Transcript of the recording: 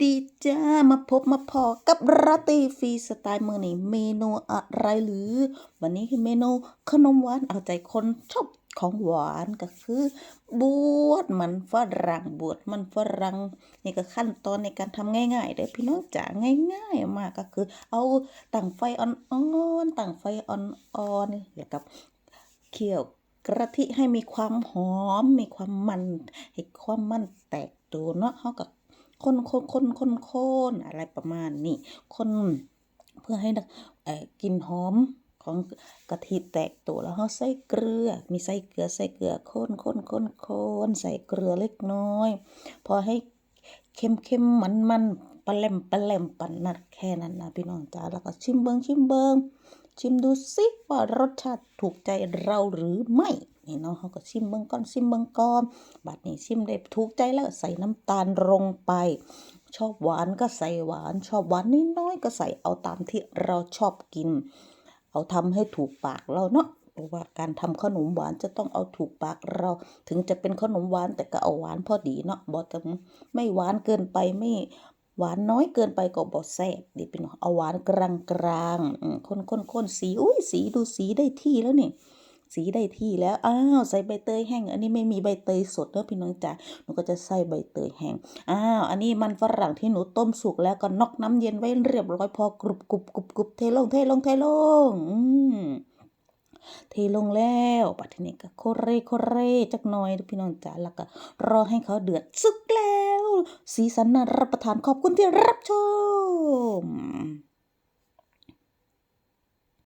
ดีจ้ามาพบมาพอกับราตีฟรีสไตล์มือนี่เมนูอะไรหรือ วันนี้คือเมนูขนมหวานเอาใจคนชอบของหวานก็คือบวชมันฝรั่งบวชมันฝรั่งนี่ก็ขั้นตอนในการทำง่ายๆเด้อพี่น้องจ๋าง่ายๆมากก็คือ เอาตั้งไฟอ่อนๆตั้งไฟอ่อนๆแล้วกับเคี่ยวกะทิให้มีความหอม มีความมัน ให้ความมันแตกตัวเนาะเฮาก็ คนคนคนคนคนอะไรประมาณนี้คนเพื่อให้เออกลิ่นหอมของกะทิแตกตัวแล้วเฮาใส่เกลือ มีใส่เกลือใส่เกลือคนคนคนคนใส่เกลือเล็กน้อย พอให้เค็มเค็มมันมันปลาแหลมปลาแหลมปันนัดแค่นั้นนะพี่น้องจ๋าแล้วก็ชิมเบิงชิมเบิง ชิมดูสิว่ารสชาติถูกใจเราหรือไม่นี่เนาะเขาก็ชิมเบิ่งก่อนชิมเบิ่งก่อนบัดนี้ชิมได้ถูกใจแล้วใส่น้ำตาลลงไป ชอบหวานก็ใส่หวาน ชอบหวานนิดน้อยก็ใส่เอาตามที่เราชอบกิน เอาทำให้ถูกปากเราเนาะเพราะว่าการทำขนมหวานจะต้องเอาถูกปากเรา ถึงจะเป็นขนมหวานแต่ก็เอาหวานพอดีเนาะบ่จะไม่หวานเกินไปไม่ หวานน้อยเกินไปก็บ่แซ่บดิพี่น้องเอาหวานกลางกลางๆคนคนคนสีอุ้ยสีดูสีได้ที่แล้วนี่สีได้ที่แล้วอ้าวใส่ใบเตยแห้ง อันนี้ไม่มีใบเตยสดเด้อพี่น้องจ๋าหนูก็จะใส่ใบเตยแห้งอ้าวอันนี้มันฝรั่งที่หนูต้มสุกแล้วก็นอกน้ำเย็นไว้เรียบร้อยพอกรุบกรุบกรุบกรุบเทลงเทลงเทลงอืม เทลงแล้วปัดทีนี้ก็โคเรโคเรจักหน่อยพี่น้องจ๋าแล้วก็รอให้เขาเดือดสุกแล้ว สีสันน่ารับประทานขอบคุณที่รับชม